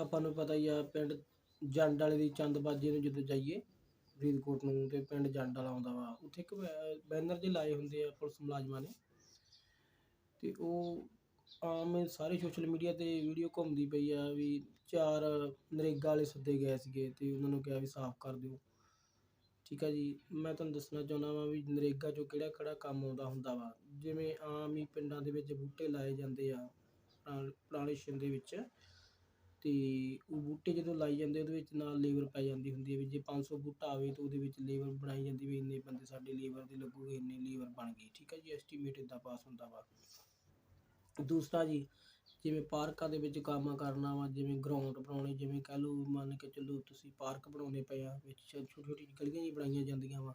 ਆਪਾਂ ਨੂੰ ਪਤਾ ਹੀ ਆ ਪਿੰਡ ਜੰਡ ਵਾਲੇ ਦੀ ਚੰਦਬਾਜ਼ੀ ਨੂੰ ਜਦੋਂ ਜਾਈਏ, ਫਰੀਦਕੋਟ ਨੂੰ ਤੇ ਪਿੰਡ ਜੰਡ ਵਾਲਾ ਆਉਂਦਾ ਵਾ, ਉੱਥੇ ਇੱਕ ਬੈਨਰ ਜੇ ਲਾਏ ਹੁੰਦੇ ਆ ਪੁਲਿਸ ਮੁਲਾਜ਼ਮਾਂ ਨੇ। ਤੇ ਉਹ ਆਮ ਸਾਰੇ ਸੋਸ਼ਲ ਮੀਡੀਆ ਤੇ ਵੀਡੀਓ ਘੁੰਮਦੀ ਪਈ ਆ ਵੀ ਚਾਰ ਨਰੇਗਾ ਵਾਲੇ ਸੱਦੇ ਗਏ ਸੀਗੇ ਤੇ ਉਹਨਾਂ ਨੂੰ ਕਿਹਾ ਵੀ ਸਾਫ਼ ਕਰ ਦਿਓ। ਠੀਕ ਆ ਜੀ, ਮੈਂ ਤੁਹਾਨੂੰ ਦੱਸਣਾ ਚਾਹੁੰਦਾ ਵਾਂ ਵੀ ਨਰੇਗਾ 'ਚੋਂ ਕਿਹੜਾ ਕਿਹੜਾ ਕੰਮ ਆਉਂਦਾ ਹੁੰਦਾ ਵਾ, ਜਿਵੇਂ ਆਮ ਹੀ ਪਿੰਡਾਂ ਦੇ ਵਿੱਚ ਬੂਟੇ ਲਾਏ ਜਾਂਦੇ ਆ ਪੁਰਾ- ਪੁਰਾਣੇ ਛਿੰਦੇ ਵਿੱਚ। ਅਤੇ ਉਹ ਬੂਟੇ ਜਦੋਂ ਲਾਏ ਜਾਂਦੇ ਉਹਦੇ ਵਿੱਚ ਨਾਲ ਲੇਬਰ ਪੈ ਜਾਂਦੀ ਹੁੰਦੀ ਹੈ ਵੀ ਜੇ ਪੰਜ ਸੌ ਬੂਟਾ ਆਵੇ ਤਾਂ ਉਹਦੇ ਵਿੱਚ ਲੇਬਰ ਬਣਾਈ ਜਾਂਦੀ ਵੀ ਇੰਨੇ ਬੰਦੇ ਸਾਡੇ ਲੇਬਰ ਦੇ ਲੱਗੂਗੇ, ਇੰਨੇ ਲੇਬਰ ਬਣ ਗਈ ਠੀਕ ਹੈ ਜੀ ਐਸਟੀਮੇਟ ਇੱਦਾਂ ਪਾਸ ਹੁੰਦਾ ਵਾ। ਦੂਸਰਾ ਜੀ, ਜਿਵੇਂ ਪਾਰਕਾਂ ਦੇ ਵਿੱਚ ਕੰਮ ਕਰਨਾ ਵਾ, ਜਿਵੇਂ ਗਰਾਊਂਡ ਬਣਾਉਣੇ, ਜਿਵੇਂ ਕਹਿ ਲਓ ਮੰਨ ਕੇ ਚੱਲੋ ਤੁਸੀਂ ਪਾਰਕ ਬਣਾਉਂਦੇ ਪਏ ਆ, ਵਿੱਚ ਛੋਟੀ ਛੋਟੀ ਗਲੀਆਂ ਜੀ ਬਣਾਈਆਂ ਜਾਂਦੀਆਂ ਵਾ,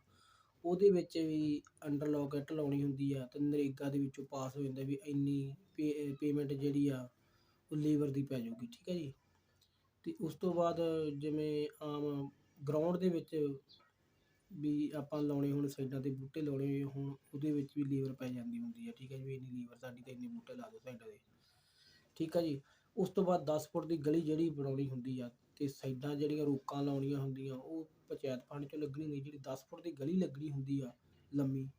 ਉਹਦੇ ਵਿੱਚ ਵੀ ਅੰਡਰਲੋਕ ਇੱਟ ਲਾਉਣੀ ਹੁੰਦੀ ਆ ਤੇ ਨਰੇਗਾ ਦੇ ਵਿੱਚੋਂ ਪਾਸ ਹੋ ਜਾਂਦਾ ਵੀ ਇੰਨੀ ਪੇਮੈਂਟ ਜਿਹੜੀ ਆ ਉਹ ਲੇਬਰ ਦੀ ਪੈ ਜਾਊਗੀ, ਠੀਕ ਹੈ ਜੀ। ਅਤੇ ਉਸ ਤੋਂ ਬਾਅਦ ਜਿਵੇਂ ਆਮ ਗਰਾਊਂਡ ਦੇ ਵਿੱਚ ਵੀ ਆਪਾਂ ਲਾਉਣੇ ਹੁਣ ਸਾਈਡਾਂ ਤੇ ਬੂਟੇ ਲਾਉਣੇ ਹੁਣ ਉਹਦੇ ਵਿੱਚ ਵੀ ਲੇਬਰ ਪੈ ਜਾਂਦੀ ਹੁੰਦੀ ਹੈ, ਠੀਕ ਹੈ ਜੀ। ਵੀ ਇੰਨੀ ਲੇਬਰ ਸਾਡੀ ਤਾਂ ਇੰਨੇ ਬੂਟੇ ਲਾ ਦਿਓ ਸਾਈਡਾਂ ਦੇ ਠੀਕ ਹੈ ਜੀ। ਉਸ ਤੋਂ ਬਾਅਦ 10 ਫੁੱਟ ਦੀ ਗਲੀ ਜਿਹੜੀ ਬਣਾਉਣੀ ਹੁੰਦੀ ਆ ਤੇ ਸਾਈਡਾਂ ਜਿਹੜੀਆਂ ਰੋਕਾਂ ਲਾਉਣੀਆਂ ਹੁੰਦੀਆਂ, ਉਹ ਪੰਚਾਇਤ ਫੰਡ ਚੋਂ ਲੱਗਣੀ ਹੁੰਦੀ ਜਿਹੜੀ 10 ਫੁੱਟ ਦੀ ਗਲੀ ਲੱਗਣੀ ਹੁੰਦੀ ਆ, ਲੰਮੀ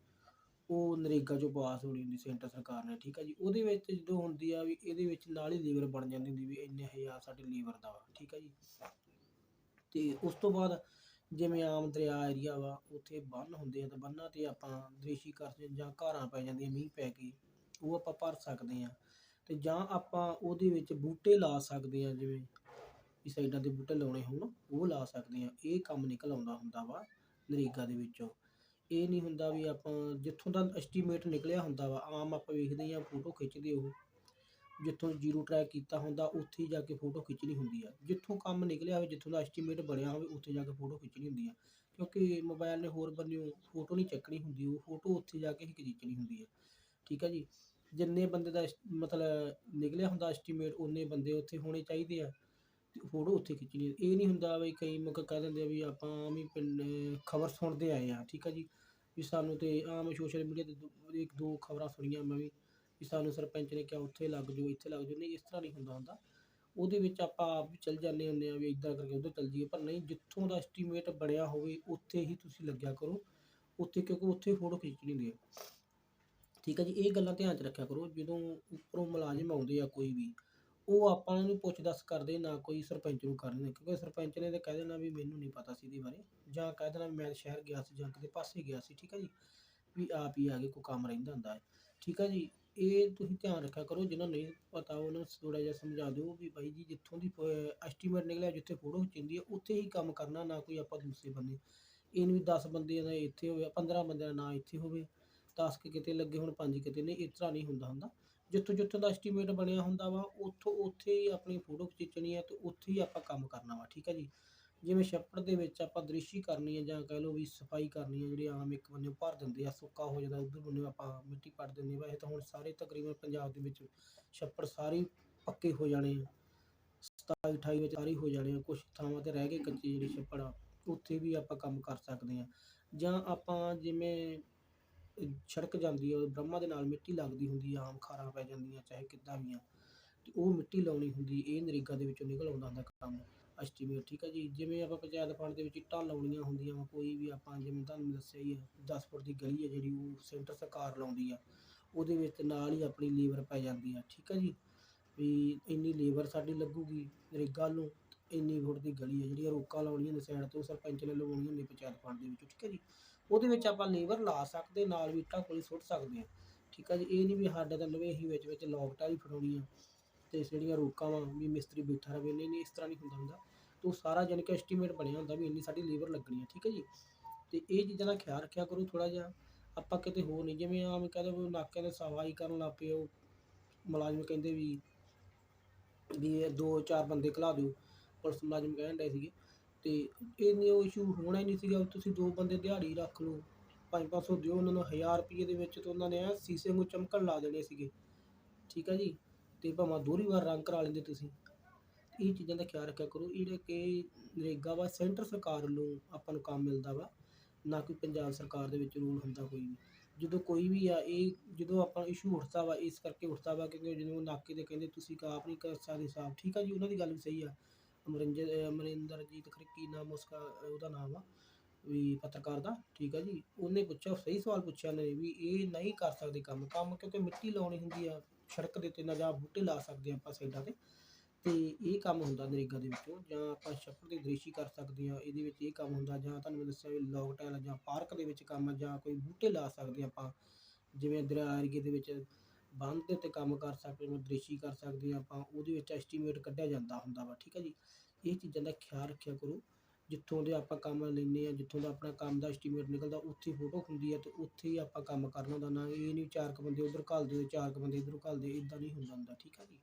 ਉਹ ਨਰੇਗਾ ਚੋਂ ਪਾਸ ਹੋਣੀ ਹੁੰਦੀ ਸੈਂਟਰ ਸਰਕਾਰ ਨੇ, ਠੀਕ ਹੈ ਜੀ। ਉਹਦੇ ਵਿੱਚ ਜਦੋਂ ਹੁੰਦੀ ਆ ਵੀ ਇਹਦੇ ਵਿੱਚ ਨਾਲ ਹੀ ਲੇਬਰ ਬਣ ਜਾਂਦੀ ਹੁੰਦੀ ਵੀ ਇੰਨੇ ਹਜ਼ਾਰ ਸਾਡੇ ਲੇਬਰ ਦਾ ਠੀਕ ਹੈ ਜੀ। ਤੇ ਉਸ ਤੋਂ ਬਾਅਦ ਜਿਵੇਂ ਆਮ ਦਰਿਆ ਏਰੀਆ ਵਾ, ਉੱਥੇ ਬੰਨ ਹੁੰਦੇ ਆ ਤੇ ਬੰਨਾਂ ਤੇ ਆਪਾਂ ਦ੍ਰਿਸ਼ੀ ਕਰ ਜਾਂ ਘਾਰਾਂ ਪੈ ਜਾਂਦੀਆਂ, ਮੀਂਹ ਪੈ ਕੇ, ਉਹ ਆਪਾਂ ਭਰ ਸਕਦੇ ਆ। ਤੇ ਜਾਂ ਆਪਾਂ ਉਹਦੇ ਵਿੱਚ ਬੂਟੇ ਲਾ ਸਕਦੇ ਆ, ਜਿਵੇਂ ਵੀ ਸਾਈਡਾਂ ਤੇ ਬੂਟੇ ਲਾਉਣੇ ਹੋਣ, ਉਹ ਲਾ ਸਕਦੇ ਆ। ਇਹ ਕੰਮ ਨਿਕਲ ਆਉਂਦਾ ਹੁੰਦਾ ਵਾ ਨਰੇਗਾ ਦੇ ਵਿੱਚੋਂ। ਇਹ ਨਹੀਂ ਹੁੰਦਾ ਵੀ ਆਪਾਂ ਜਿੱਥੋਂ ਦਾ ਐਸਟੀਮੇਟ ਨਿਕਲਿਆ ਹੁੰਦਾ ਵਾ, ਆਮ ਆਪਾਂ ਵੇਖਦੇ ਹਾਂ ਫੋਟੋ ਖਿੱਚਦੇ ਉਹ। ਜਿੱਥੋਂ ਜ਼ੀਰੋ ਟਰੈਕ ਕੀਤਾ ਹੁੰਦਾ, ਉੱਥੇ ਹੀ ਜਾ ਕੇ ਫੋਟੋ ਖਿੱਚਣੀ ਹੁੰਦੀ ਆ। ਜਿੱਥੋਂ ਕੰਮ ਨਿਕਲਿਆ ਹੋਵੇ, ਜਿੱਥੋਂ ਦਾ ਐਸਟੀਮੇਟ ਬਣਿਆ ਹੋਵੇ, ਉੱਥੇ ਜਾ ਕੇ ਫੋਟੋ ਖਿੱਚਣੀ ਹੁੰਦੀ ਆ। ਕਿਉਂਕਿ ਮੋਬਾਈਲ ਨੇ ਹੋਰ ਬੰਨਿਓ ਫੋਟੋ ਨਹੀਂ ਚੱਕਣੀ ਹੁੰਦੀ, ਉਹ ਫੋਟੋ ਉੱਥੇ ਜਾ ਕੇ ਹੀ ਖਿੱਚਣੀ ਹੁੰਦੀ ਆ। ਠੀਕ ਆ ਜੀ? ਜਿੰਨੇ ਬੰਦੇ ਦਾ ਐਸ- ਮਤਲਬ ਨਿਕਲਿਆ ਹੁੰਦਾ ਐਸਟੀਮੇਟ ਉਨੇ ਬੰਦੇ ਉੱਥੇ ਹੋਣੇ ਚਾਹੀਦੇ ਆ ਫੋਟੋ ਉੱਥੇ ਖਿੱਚਣੀ ਇਹ ਨਹੀਂ ਹੁੰਦਾ ਵੀ ਕਈ ਮੁੱਕ ਕਹਿ ਦਿੰਦੇ ਆ ਵੀ ਆਪਾਂ ਆਮ ਹੀ ਪਿੰਡ, ਖਬਰ ਸੁਣਦੇ ਆਏ ਆ। ਠੀਕ ਆ ਜੀ? ਵੀ ਸਾਨੂੰ ਤੇ ਆਮ ਸੋਸ਼ਲ ਮੀਡੀਆ ਤੇ ਦੋ- ਇੱਕ ਦੋ ਖਬਰਾਂ ਸੁਣੀਆਂ ਮੈਂ ਵੀ ਵੀ ਸਾਨੂੰ ਸਰਪੰਚ ਨੇ ਕਿਹਾ ਉੱਥੇ ਲੱਗ ਜਾਓ, ਇੱਥੇ ਲੱਗ ਜਾਓ, ਨਹੀਂ ਇਸ ਤਰ੍ਹਾਂ ਨਹੀਂ ਹੁੰਦਾ ਹੁੰਦਾ। ਉਹਦੇ ਵਿੱਚ ਆਪਾਂ ਆਪ ਵੀ ਚੱਲ ਜਾਂਦੇ ਹੁੰਦੇ ਆ ਵੀ ਇੱਦਾਂ ਕਰਕੇ ਉੱਧਰ ਚੱਲ ਜਾਈਏ, ਪਰ ਨਹੀਂ, ਜਿੱਥੋਂ ਦਾ ਐਸਟੀਮੇਟ ਬਣਿਆ ਹੋਵੇ, ਉੱਥੇ ਹੀ ਤੁਸੀਂ ਲੱਗਿਆ ਕਰੋ। ਉੱਥੇ ਕਿਉਂਕਿ ਉੱਥੇ ਫੋਟੋ ਖਿੱਚਣੀ ਹੁੰਦੀ ਹੈ ਠੀਕ ਹੈ ਜੀ, ਇਹ ਗੱਲਾਂ ਧਿਆਨ 'ਚ ਰੱਖਿਆ ਕਰੋ, ਜਦੋਂ ਉੱਪਰੋਂ ਮੁਲਾਜ਼ਮ ਆਉਂਦੇ ਆ ਕੋਈ ਵੀ ਉਹ ਆਪਾਂ ਨੂੰ ਪੁੱਛ ਦੱਸ ਕਰਦੇ, ਨਾ ਕੋਈ ਸਰਪੰਚ ਨੂੰ ਕਰਦੇ ਕਿਉਂਕਿ ਸਰਪੰਚ ਨੇ ਤਾਂ ਕਹਿ ਦੇਣਾ ਵੀ ਮੈਨੂੰ ਨਹੀਂ ਪਤਾ ਸੀ ਇਹਦੇ ਬਾਰੇ, ਜਾਂ ਕਹਿ ਦੇਣਾ ਵੀ ਮੈਂ ਸ਼ਹਿਰ ਗਿਆ ਸੀ ਜਾਂ ਕਿਤੇ ਪਾਸੇ ਗਿਆ ਸੀ, ਠੀਕ ਹੈ ਜੀ, ਵੀ ਆਪ ਹੀ ਆ ਕੇ ਕੋਈ ਕੰਮ ਰਹਿੰਦਾ ਹੁੰਦਾ ਹੈ, ਠੀਕ ਹੈ ਜੀ, ਇਹ ਤੁਸੀਂ ਧਿਆਨ ਰੱਖਿਆ ਕਰੋ, ਜਿਹਨਾਂ ਨਹੀਂ ਪਤਾ ਉਹਨਾਂ ਨੂੰ ਥੋੜਾ ਜਿਹਾ ਸਮਝਾ ਦਿਓ ਵੀ ਬਾਈ ਜੀ ਜਿੱਥੋਂ ਦੀ ਐਸਟੀਮੇਟ ਨਿਕਲਿਆ ਜਿੱਥੇ ਫੋਟੋ ਖਿੱਚਦੀ ਹੈ, ਉੱਥੇ ਹੀ ਕੰਮ ਕਰਨਾ, ਨਾ ਕੋਈ ਆਪਾਂ ਦੂਸਰੇ ਬੰਦੇ, ਇਹਨੂੰ ਵੀ 10 ਬੰਦੇ ਦਾ ਇੱਥੇ ਹੋਵੇ 15 ਬੰਦਿਆਂ ਦਾ ਨਾ ਇੱਥੇ ਹੋਵੇ 10 ਕਿਤੇ ਲੱਗੇ ਹੁਣ 5 ਕਿਤੇ ਨਹੀਂ, ਇਸ ਤਰ੍ਹਾਂ ਨਹੀਂ ਹੁੰਦਾ ਹੁੰਦਾ ਜਿੱਥੋਂ ਜਿੱਥੋਂ ਦਾ ਐਸਟੀਮੇਟ ਬਣਿਆ ਹੁੰਦਾ ਵਾ, ਉੱਥੋਂ ਉੱਥੇ ਹੀ ਆਪਣੀ ਫੋਟੋ ਖਿੱਚਣੀ ਹੈ ਤੇ ਉੱਥੇ ਹੀ ਆਪਾਂ ਕੰਮ ਕਰਨਾ ਵਾ, ਠੀਕ ਹੈ ਜੀ? ਜਿਵੇਂ ਛੱਪੜ ਦੇ ਵਿੱਚ ਆਪਾਂ ਦ੍ਰਿਸ਼ੀ ਕਰਨੀ ਹੈ ਜਾਂ ਕਹਿ ਲਓ ਵੀ ਸਫ਼ਾਈ ਕਰਨੀ ਹੈ ਜਿਹੜੇ ਆਮ ਇੱਕ ਬੰਨੇ ਭਰ ਦਿੰਦੇ ਆ, ਸੁੱਕਾ ਹੋ ਜਾਂਦਾ, ਉਧਰ ਬੰਨੇ ਆਪਾਂ ਮਿੱਟੀ ਪੱਟ ਦਿੰਦੇ ਵੈਸੇ ਤਾਂ ਹੁਣ ਸਾਰੇ ਤਕਰੀਬਨ ਪੰਜਾਬ ਦੇ ਵਿੱਚ ਛੱਪੜ ਸਾਰੇ ਪੱਕੇ ਹੋ ਜਾਣੇ ਆ। 27 28 ਵਿੱਚ ਸਾਰੇ ਹੋ ਜਾਣੇ ਆ ਕੁਝ ਥਾਵਾਂ ਤੇ ਰਹਿ ਗਏ ਕੱਚੇ ਜਿਹੜੇ ਛੱਪੜ ਆ, ਉੱਥੇ ਵੀ ਆਪਾਂ ਕੰਮ ਕਰ ਸਕਦੇ ਆ। ਜਾਂ ਆਪਾਂ ਜਿਵੇਂ ਛੜਕ ਜਾਂਦੀ ਆ ਬ੍ਰਹਮਾ ਦੇ ਨਾਲ ਮਿੱਟੀ ਲੱਗਦੀ ਹੁੰਦੀ ਆ ਆਮ ਖਾਰਾਂ ਪੈ ਜਾਂਦੀਆਂ, ਚਾਹੇ ਕਿੱਦਾਂ ਵੀ ਆ, ਤੇ ਉਹ ਮਿੱਟੀ ਲਾਉਣੀ ਹੁੰਦੀ, ਇਹ ਨਰੇਗਾ ਦੇ ਵਿੱਚੋਂ ਨਿਕਲ ਆਉਂਦਾ ਹੁੰਦਾ ਕੰਮ ਐਸਟੀਮੇਟ ਠੀਕ ਹੈ ਜੀ। ਜਿਵੇਂ ਆਪਾਂ ਪੰਚਾਇਤ ਫੰਡ ਦੇ ਵਿੱਚ ਇੱਟਾਂ ਲਾਉਣੀਆਂ ਹੁੰਦੀਆਂ ਵਾ, ਕੋਈ ਵੀ ਆਪਾਂ ਜਿਵੇਂ ਤੁਹਾਨੂੰ ਦੱਸਿਆ ਹੀ ਹੈ 10 ਫੁੱਟ ਦੀ ਗਲੀ ਹੈ ਜਿਹੜੀ, ਉਹ ਸੈਂਟਰ ਸਰਕਾਰ ਲਾਉਂਦੀ ਆ, ਉਹਦੇ ਵਿੱਚ ਨਾਲ ਹੀ ਆਪਣੀ ਲੇਬਰ ਪੈ ਜਾਂਦੀ ਆ, ਠੀਕ ਹੈ ਜੀ। ਵੀ ਇੰਨੀ ਲੇਬਰ ਸਾਡੀ ਲੱਗੂਗੀ ਨਰੇਗਾ ਨੂੰ ਇੰਨੀ ਫੁੱਟ ਦੀ ਗਲੀ ਹੈ ਜਿਹੜੀਆਂ ਰੋਕਾਂ ਲਾਉਣੀਆਂ ਨੇ ਸਾਈਡ ਤੋਂ, ਸਰਪੰਚ ਨੇ ਲਵਾਉਣੀਆਂ ਹੁੰਦੀਆਂ ਪੰਚਾਇਤ ਫੰਡ ਦੇ ਵਿੱਚ, ਠੀਕ ਹੈ ਜੀ। ਉਹਦੇ ਵਿੱਚ ਆਪਾਂ ਲੇਬਰ ਲਾ ਸਕਦੇ, ਨਾਲ ਵੀ ਇੱਟਾਂ ਕੋਲੀ ਸੁੱਟ ਸਕਦੇ ਆ ਠੀਕ ਆ ਜੀ, ਇਹ ਨਹੀਂ ਵੀ ਸਾਡੇ ਤਾਂ ਲਵੇ ਅਸੀਂ ਵਿੱਚ ਵਿੱਚ ਲੋਕਟਾਂ ਹੀ ਫੜਾਉਣੀ ਆ ਤੇ ਜਿਹੜੀਆਂ ਰੋਕਾਂ ਵਾ, ਵੀ ਮਿਸਤਰੀ ਬੈਠਾ ਰਵੇ, ਨਹੀਂ ਨਹੀਂ, ਇਸ ਤਰ੍ਹਾਂ ਨਹੀਂ ਹੁੰਦਾ ਹੁੰਦਾ। ਤੋ ਸਾਰਾ ਜਾਣੀ ਕਿ ਐਸਟੀਮੇਟ ਬਣਿਆ ਹੁੰਦਾ ਵੀ ਇੰਨੀ ਸਾਡੀ ਲੇਬਰ ਲੱਗਣੀ ਹੈ ਠੀਕ ਹੈ ਜੀ? ਤੇ ਇਹ ਚੀਜ਼ਾਂ ਦਾ ਖਿਆਲ ਰੱਖਿਆ ਕਰੋ ਥੋੜਾ ਜਿਹਾ, ਆਪਾਂ ਕਿਤੇ ਹੋਰ ਨਹੀਂ, ਜਿਵੇਂ ਆਮ ਕਹਿੰਦੇ ਵੀ ਨਾਕਿਆਂ ਤੇ ਸਫ਼ਾਈ ਕਰਨ ਲੱਗ ਪਏ ਉਹ ਮੁਲਾਜ਼ਮ ਕਹਿੰਦੇ ਵੀ ਵੀ ਇਹ ਦੋ ਚਾਰ ਬੰਦੇ ਘਲਾ ਦਿਓ, ਪੁਲਿਸ ਮੁਲਾਜ਼ਮ ਕਹਿਣ ਡਏ ਸੀਗੇ। ਤੇ ਇੰਨੀ ਉਹ ਇਸ਼ੂ ਹੋਣਾ ਹੀ ਨਹੀਂ ਸੀਗਾ ਤੁਸੀਂ ਦੋ ਬੰਦੇ ਦਿਹਾੜੀ ਰੱਖ ਲਓ, ਪੰਜ ਪੰਜ ਸੌ ਦਿਓ ਉਹਨਾਂ ਨੂੰ 1000 ਰੁਪਏ ਦੇ ਵਿੱਚ ਤਾਂ ਉਹਨਾਂ ਨੇ ਐਂ ਸੀਸੇ ਨੂੰ ਚਮਕਣ ਲਾ ਦੇਣੇ ਸੀਗੇ। ਠੀਕ ਹੈ ਜੀ? ਤੇ ਭਾਵੇਂ ਦੋਹਰੀ ਵਾਰ ਰੰਗ ਕਰਾ ਲੈਂਦੇ ਤੁਸੀਂ। ਇਹ ਚੀਜ਼ਾਂ ਦਾ ਖਿਆਲ ਰੱਖਿਆ ਕਰੋ ਇਹ ਜਿਹੜੇ ਕਿ ਨਰੇਗਾ ਵਾ, ਸੈਂਟਰ ਸਰਕਾਰ ਵੱਲੋਂ ਆਪਾਂ ਨੂੰ ਕੰਮ ਮਿਲਦਾ ਵਾ, ਨਾ ਕੋਈ ਪੰਜਾਬ ਸਰਕਾਰ ਦੇ ਵਿੱਚ ਰੂਲ ਹੁੰਦਾ ਕੋਈ ਵੀ। ਜਦੋਂ ਕੋਈ ਵੀ ਆ, ਇਹ ਜਦੋਂ ਆਪਾਂ ਇਸ਼ੂ ਉੱਠਦਾ ਵਾ, ਇਸ ਕਰਕੇ ਉੱਠਦਾ ਵਾ ਕਿਉਂਕਿ ਜਦੋਂ ਨਾਕੇ ਦੇ ਕਹਿੰਦੇ, ਤੁਸੀਂ ਆਪ ਨਹੀਂ ਕਰ ਸਕਦੇ ਸਾਫ਼ ਠੀਕ ਆ ਜੀ? ਉਹਨਾਂ ਦੀ ਗੱਲ ਵੀ ਸਹੀ ਆ। ਅਮਰਿੰਦਰ ਅਮਰਿੰਦਰਜੀਤ ਖਰੇ ਨਾਮ ਉਸਕਾ ਉਹਦਾ ਨਾਮ ਆ, ਵੀ ਪੱਤਰਕਾਰ ਦਾ, ਠੀਕ ਆ ਜੀ। ਉਹਨੇ ਪੁੱਛਿਆ, ਸਹੀ ਸਵਾਲ ਪੁੱਛਿਆ ਨੇ ਵੀ ਇਹ ਨਹੀਂ ਕਰ ਸਕਦੇ ਕੰਮ। ਕੰਮ ਕਿਉਂਕਿ ਮਿੱਟੀ ਲਾਉਣੀ ਹੁੰਦੀ ਆ, ਸੜਕ ਦੇ ਉੱਤੇ ਨਾ ਜਾਂ ਬੂਟੇ ਲਾ ਸਕਦੇ ਆਪਾਂ ਸਾਈਡਾਂ ਤੇ। ਤੇ ਇਹ ਕੰਮ ਹੁੰਦਾ ਨਰੇਗਾ ਦੇ ਵਿੱਚੋਂ, ਜਾਂ ਆਪਾਂ ਛੱਪੜ ਦੀ ਦ੍ਰਿਸ਼ੀ ਕਰ ਸਕਦੇ ਆ, ਇਹਦੇ ਵਿੱਚ ਇਹ ਕੰਮ ਹੁੰਦਾ, ਜਾਂ ਤੁਹਾਨੂੰ ਮੈਂ ਦੱਸਿਆ ਵੀ ਲੌਗ ਟੈਲ ਜਾਂ ਪਾਰਕ ਦੇ ਵਿੱਚ ਕੰਮ ਜਾਂ ਕੋਈ ਬੂਟੇ ਲਾ ਸਕਦੇ ਆ ਆਪਾਂ। ਜਿਵੇਂ ਦਰਿਆ ਏਰੀਏ ਦੇ ਵਿੱਚ ਬੰਦ ਦੇ ਉੱਤੇ ਕੰਮ ਕਰ ਸਕਦੇ ਹਾਂ ਦ੍ਰਿਸ਼ੀ ਕਰ ਸਕਦੇ ਹਾਂ ਆਪਾਂ, ਉਹਦੇ ਵਿੱਚ ਐਸਟੀਮੇਟ ਕੱਢਿਆ ਜਾਂਦਾ ਹੁੰਦਾ ਵਾ, ਠੀਕ ਹੈ ਜੀ? ਇਹ ਚੀਜ਼ਾਂ ਦਾ ਖਿਆਲ ਰੱਖਿਆ ਕਰੋ, ਜਿੱਥੋਂ ਦੇ ਆਪਾਂ ਕੰਮ ਲੈਂਦੇ ਆ ਜਿੱਥੋਂ ਦਾ ਆਪਣਾ ਕੰਮ ਦਾ ਐਸਟੀਮੇਟ ਨਿਕਲਦਾ, ਉੱਥੇ ਫੋਟੋ ਹੁੰਦੀ ਹੈ ਤੇ ਉੱਥੇ ਹੀ ਆਪਾਂ ਕੰਮ ਕਰਨਾ ਹੁੰਦਾ, ਨਾ ਇਹ ਨਹੀਂ ਚਾਰ ਕੁ ਬੰਦੇ ਉਧਰ ਘੱਲ ਦਿਓ ਚਾਰ ਕੁ ਬੰਦੇ ਇੱਧਰੋਂ ਘੱਲ ਦਿਓ ਇਦਾਂ ਨਹੀਂ ਹੁੰਦਾ ਹੁੰਦਾ, ਠੀਕ ਹੈ ਜੀ?